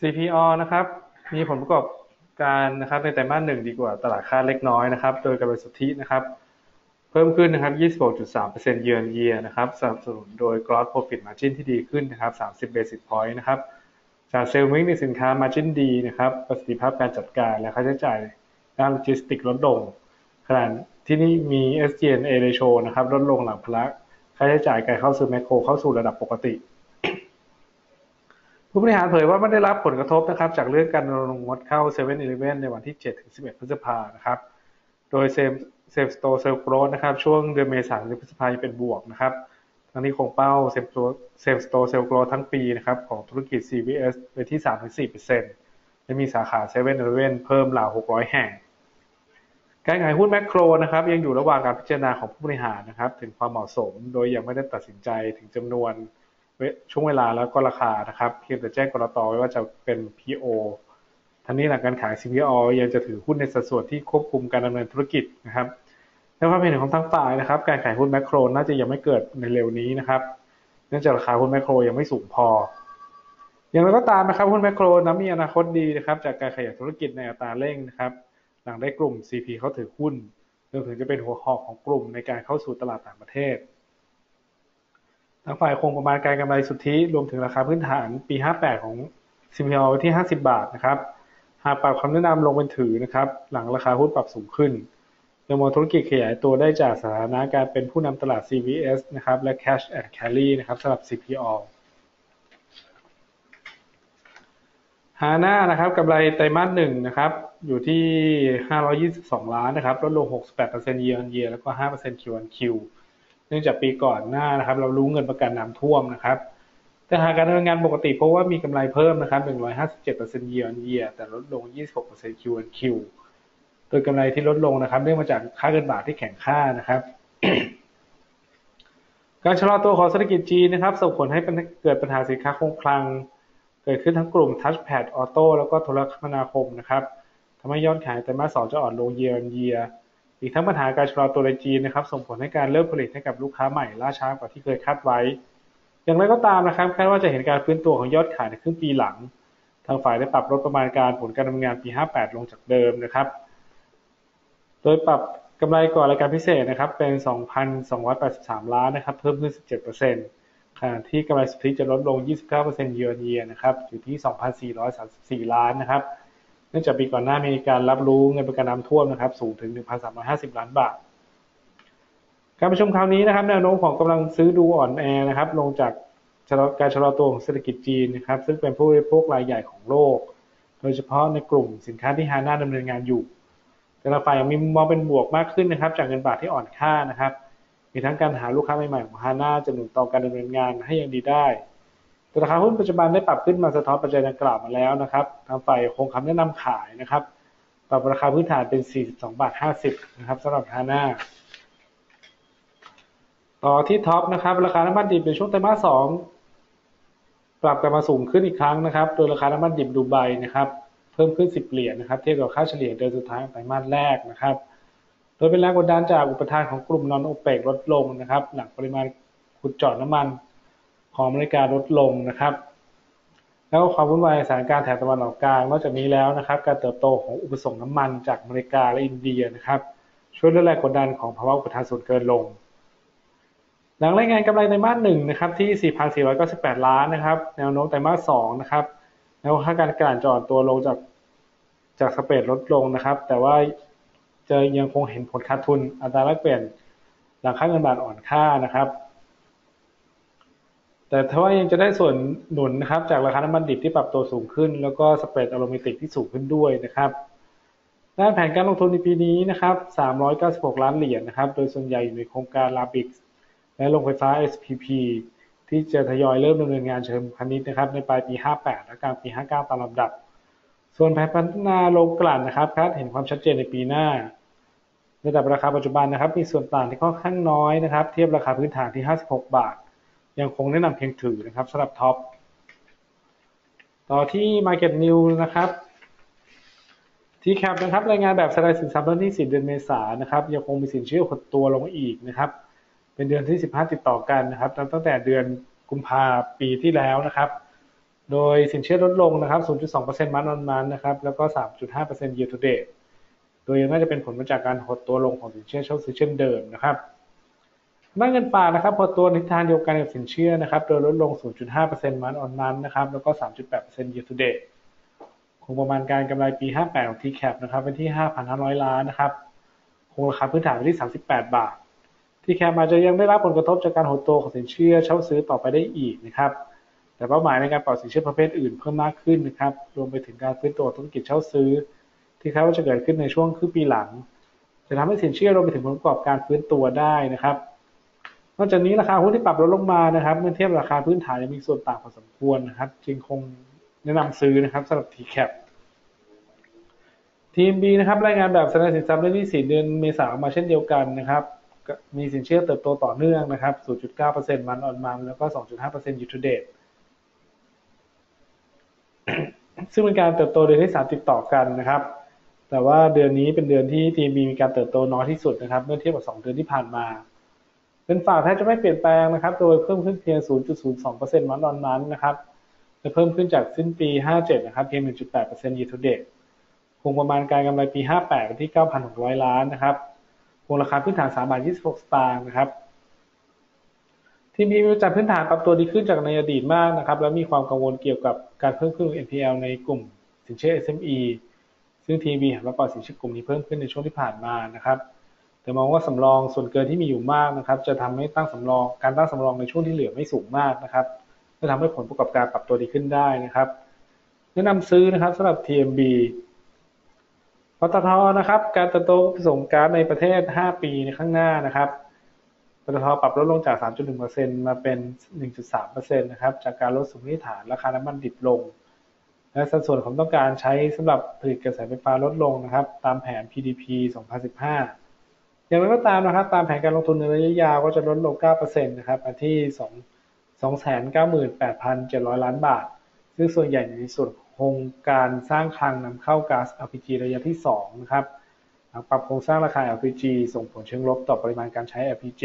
CPO นะครับ มีผลประกอบการนะครับในไตรมาสหนึ่งดีกว่าตลาดคาดเล็กน้อยนะครับ โดยกำไรสุทธินะครับ เพิ่มขึ้นนะครับ 26.3% year on year นะครับสนับสนุนโดย gross profit margin ที่ดีขึ้นนะครับ 30 basis point นะครับจากเซลล์มิกในสินค้า margin ดีนะครับ ประสิทธิภาพการจัดการและค่าใช้จ่ายด้านโลจิสติกลดลง ขณะที่นี่มี SG&A ratio นะครับลดลงหลังพละค่าใช้จ่ายการเข้าซื้อแมคโครเข้าสู่ระดับปกติ ผู้บริหารเผยว่าไม่ได้รับผลกระทบนะครับ จากเรื่องการลงงดเข้า7 e เ e ่ e อในวันที่7-11 พฤษภานะครับ โดยเซมเซมสโตเซลโกรสนะครับ ช่วงเดือนเมษายนพฤษภาเป็นบวกนะครับ ทั้งนี้คงเป้าเซมโตเซมสโตเซลโกรทั้งปีนะครับ ของธุรกิจ CVS ไปที่ 3-4%และมีสาขา7 e เ e ่ e อเพิ่มราว 600 แห่งการขายหุ้นแมคโครนะครับยังอยู่ระหว่างการพิจารณาของผู้บริหารนะครับ ถึงความเหมาะสม โดยยังไม่ได้ตัดสินใจถึงจำนวน ช่วงเวลาแล้วก็ราคานะครับ เพียงแต่แจ้งกรตไว้ว่าจะเป็น PO ทั้งนี้หลังการขาย CPO ยังจะถือหุ้นในสัดส่วนที่ควบคุมการดำเนินธุรกิจนะครับในความเห็นของทั้งฝ่ายนะครับ การขายหุ้นแมคโครน่าจะยังไม่เกิดในเร็วนี้นะครับ เนื่องจากราคาหุ้นแมคโครยังไม่สูงพอ อย่างไรก็ตามนะครับหุ้นแมคโครนั้นมีอนาคตดีนะครับ จากการขยายธุรกิจในอัตราเร่งนะครับ หลังได้กลุ่ม CP เข้าถือหุ้นรวมถึงจะเป็นหัวหอกของกลุ่มในการเข้าสู่ตลาดต่างประเทศ ทางฝ่ายคงประมาณการกำไรสุทธิรวมถึงราคาพื้นฐานปี 58 ของ CPO ไว้ที่ 50 บาทนะครับหากปรับคำแนะนำลงเป็นถือนะครับ หลังราคาหุ้นปรับสูงขึ้นยังมองธุรกิจขยายตัวได้จากสถานะการเป็นผู้นำตลาด CVS นะครับและ Cash and Carry นะครับสำหรับ CPO ฮาน่านะครับกำไรไตรมาสหนึ่งนะครับอยู่ที่ 522 ล้านนะครับลดลง 68% year on year แล้วก็ 5% Q on Q เนื่องจากปีก่อนหน้านะครับ เรารู้เงินประกันน้ำท่วมนะครับแต่หากการดำเนินงานปกติเพราะว่ามีกำไรเพิ่มนะครับ 157% year on year แต่ลดลง 26% Q on Q โดยกำไรที่ลดลงนะครับ เนื่องมาจากค่าเงินบาทที่แข็งค่านะครับ การชะลอตัวของเศรษฐกิจจีนนะครับ ส่งผลให้เกิดปัญหาสินค้าคงคลัง เกิดขึ้นทั้งกลุ่ม Touchpad Auto แล้วก็โทรคมนาคมนะครับทำให้ยอดขายแต่มาสองจะอ่อนลง year on year อีกทั้งปัญหาการชะลอตัวในจีนนะครับ ส่งผลให้การเริ่มผลิตให้กับลูกค้าใหม่ล่าช้ากว่าที่เคยคาดไว้ อย่างไรก็ตามนะครับคาดว่าจะเห็นการฟื้นตัวของยอดขายในครึ่งปีหลัง ทางฝ่ายได้ปรับลดประมาณการผลการดำเนินงานปี 58 ลงจากเดิมนะครับ โดยปรับกำไรก่อนรายการพิเศษนะครับเป็น 2,283 ล้านนะครับ เพิ่มขึ้น 17%ขณะที่กำไรสุทธิจะลดลง 29%เยือนเยียนะครับอยู่ที่ 2,434 ล้านนะครับ เนื่องจากปีก่อนหน้ามีการรับรู้เงินประกันน้ำท่วมนะครับ สูงถึง 1,350 ล้านบาท การประชุมคราวนี้นะครับแนวโน้มของกำลังซื้อดูอ่อนแอนะครับ ลงจากการชะลอตัวของเศรษฐกิจจีนนะครับ ซึ่งเป็นผู้บริโภครายใหญ่ของโลก โดยเฉพาะในกลุ่มสินค้าที่ฮาน่าดำเนินงานอยู่ แต่ละฝ่ายยังมีมุมมองเป็นบวกมากขึ้นนะครับ จากเงินบาทที่อ่อนค่านะครับ มีทั้งการหาลูกค้าใหม่ๆของฮาน่าจะหนุนต่อการดำเนินงานให้ยังดีได้ ราคาหุ้นปัจจุบันได้ปรับขึ้นมาสะท้อนปัจจัยดังกล่าวมาแล้วนะครับ ทางฝ่ายคงคำแนะนำขายนะครับ ปรับราคาพื้นฐานเป็น 42 บาท 50 นะครับสำหรับฮาน่าต่อที่ท็อปนะครับ ราคาน้ำมันดิบในช่วงไตรมาสสองปรับกลับมาสูงขึ้นอีกครั้งนะครับ โดยราคาน้ำมันดิบดูไบนะครับ เพิ่มขึ้น 10 เหรียญนะครับ เทียบกับค่าเฉลี่ยเดือนสุดท้ายไตรมาสแรกนะครับ โดยเป็นแรงกดดันจากอุปทานของกลุ่มนอนโอเปกลดลงนะครับ หลังปริมาณขุดเจาะน้ำมัน ของอเมริกาลดลงนะครับ แล้วก็ความวุ่นวายสถานการณ์แถบตะวันออกกลางนอกจากนี้แล้วนะครับ การเติบโตของอุปสงค์น้ำมันจากอเมริกาและอินเดียนะครับ ช่วยลดแรงกดดันของภาวะอุปทานส่วนเกินลง หลังรายงานกำไรในมาสหนึ่งนะครับที่ 4,498 ล้านนะครับ แนวโน้มไตรมาสสองนะครับแล้วค่าการกลั่นจอดตัวลงจากจากสเปดลดลงนะครับ แต่ว่าจะยังคงเห็นผลขาดทุนอัตราแลกเปลี่ยนหลังค่าเงินบาทอ่อนค่านะครับ แต่ถ้าว่ายังจะได้ส่วนหนุนนะครับ จากราคาน้ำมันดิบที่ปรับตัวสูงขึ้น แล้วก็สเปรดอโลมิติกที่สูงขึ้นด้วยนะครับด้านแผนการลงทุนในปีนี้นะครับ 396 ล้านเหรียญนะครับ โดยส่วนใหญ่อยู่ในโครงการลาบิกและโรงไฟฟ้า SPP ที่จะทยอยเริ่มดำเนินงานเชิงพาณิชย์นะครับ ในปลายปี 58 และกลางปี 59 ตามลำดับ ส่วนแผนพัฒนาโรงกลั่นนะครับคาดเห็นความชัดเจนในปีหน้าระดับราคาปัจจุบันนะครับ มีส่วนต่างที่ค่อนข้างน้อยนะครับ เทียบราคาพื้นฐานที่ 56 บาท ยังคงแนะนำเพียงถือนะครับสำหรับท็อปต่อที่ Market News นะครับทีแคปนะครับรายงานแบบสไลด์สินทรัพย์วันที่ 10 เดือนเมษายนนะครับยังคงมีสินเชื่อหดตัวลงอีกนะครับเป็นเดือนที่ 15 ติดต่อกันนะครับตั้งแต่เดือนกุมภาปีที่แล้วนะครับ โดยสินเชื่อลดลงนะครับ 0.2%มันอนมันนะครับแล้วก็ 3.5% year to date โดยยังน่าจะเป็นผลมาจากการหดตัวลงของสินเชื่อเช่าซื้อเช่นเดิมนะครับ ด้านเงินฝากนะครับพอตัวทิศทางเดียวกันกับสินเชื่อนะครับ โดยลดลง 0.5%มันออนมันนะครับ แล้วก็ 3.8% year to date คงประมาณการกำไรปี 58 ของ TCAP นะครับเป็นที่ 5,500 ล้านนะครับ คงราคาพื้นฐานไปที่ 38 บาท TCAP อาจจะยังได้รับผลกระทบจากการหดตัวของสินเชื่อเช่าซื้อต่อไปได้อีกนะครับ แต่เป้าหมายในการปล่อยสินเชื่อประเภทอื่นเพิ่มมากขึ้นนะครับ รวมไปถึงการฟื้นตัวธุรกิจเช่าซื้อ ที่คาดว่าจะเกิดขึ้นในช่วงครึ่งปีหลัง จะทำให้สินเชื่อรวมไปถึงผลประกอบการฟื้นตัวได้นะครับ นอกจากนี้ราคาหุ้นที่ปรับลดลงมานะครับ เมื่อเทียบราคาพื้นฐานยังมีส่วนต่างพอสมควรนะครับ จึงคงแนะนำซื้อนะครับสำหรับ TCAP ทีม B นะครับรายงานแบบแสดงสินทรัพย์เรื่องที่4เดือนเมษายนมาเช่นเดียวกันนะครับ มีสินเชื่อเติบโตต่อเนื่องนะครับ 0.9%มันออนมันแล้วก็ 2.5% year to date ซึ่งเป็นการเติบโตเดือนที่ 3 ติดต่อกันนะครับ แต่ว่าเดือนนี้เป็นเดือนที่ทีม B มีการเติบโตน้อยที่สุดนะครับ เมื่อเทียบกับ 2 เดือนที่ผ่านมา เงินฝากแทบจะไม่เปลี่ยนแปลงนะครับ โดยเพิ่มขึ้นเพียง 0.02%มันออนมันนะครับจะเพิ่มขึ้นจากสิ้นปี 57 นะครับ เพียง 1.8% year to date คงประมาณการกำไรปี 58 ที่ 9,600 ล้านนะครับ คงราคาพื้นฐาน3บาท26 สตางค์นะครับ ทีมมีประจัดพื้นฐานปรับตัวดีขึ้นจากในอดีตมากนะครับ และมีความกังวลเกี่ยวกับการเพิ่มขึ้นของ NPL ในกลุ่มสินเชื่อ SME ซึ่งทีมีหันมาปล่อยสินเชื่อกลุ่มนี้เพิ่มขึ้นในช่วงที่ผ่านมานะครับ แต่มองว่าสำรองส่วนเกินที่มีอยู่มากนะครับ จะทำให้ตั้งสำรองการตั้งสำรองในช่วงที่เหลือไม่สูงมากนะครับจะทำให้ผลประกอบการปรับตัวดีขึ้นได้นะครับแนะนำซื้อนะครับสำหรับ TMB ปตทนะครับการเติบโตผสมก๊าซในประเทศ 5 ปีในข้างหน้านะครับปตทปรับลดลงจาก 3.1%มาเป็น 1.3%นะครับจากการลดสมมติฐานราคาน้ำมันดิบลง และสัดส่วนของต้องการใช้สำหรับผลิตกระแสไฟฟ้าลดลงนะครับ ตามแผน PDP 2015 อย่างไรก็ตามนะครับ ตามแผนการลงทุนในระยะยาวก็จะลดลง 9%นะครับมาที่ 2 298,700 ล้านบาท ซึ่งส่วนใหญ่ในส่วนโครงการสร้างคลังนำเข้าก๊าซ LPG ระยะที่ 2 นะครับ ปรับโครงสร้างราคา LPG ส่งผลเชิงลบต่อปริมาณการใช้ LPG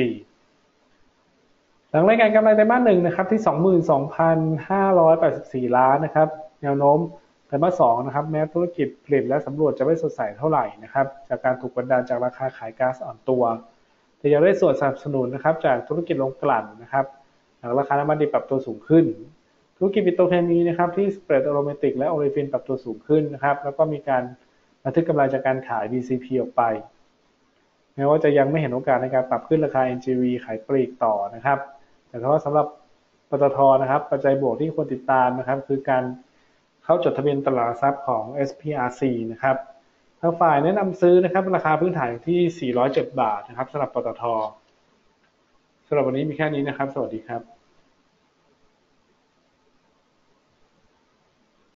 หลังรายงานกำไรไตรมาสหนึ่งนะครับที่ 22,584 ล้านนะครับ แนวโน้ม ไตรมาสสองนะครับแม้ธุรกิจผลิตและสำรวจจะไม่สดใสเท่าไหร่นะครับ จากการถูกกดดันจากราคาขายก๊าซอ่อนตัว แต่ยังได้ส่วนสนับสนุนนะครับ จากธุรกิจโรงกลั่นนะครับหลังราคาน้ำมันดิบปรับตัวสูงขึ้น ธุรกิจปิโตรเคมีนะครับที่สเปรดอโรเมติกและโอเลฟินปรับตัวสูงขึ้นนะครับ แล้วก็มีการบันทึกกำไรจากการขาย DCP ออกไปแม้ว่าจะยังไม่เห็นโอกาสในการปรับขึ้นราคา NGV ขายปลีกต่อนะครับ แต่เพราสำหรับปตทนะครับ ปัจจัยบวกที่ควรติดตามนะครับ คือการ เข้าจดทะเบียนตลาดทรัพย์ของ SPRC นะครับทางฝ่ายแนะนำซื้อนะครับ ราคาพื้นฐานที่ 407 บาทนะครับสำหรับปตทสำหรับวันนี้มีแค่นี้นะครับ สวัสดีครับ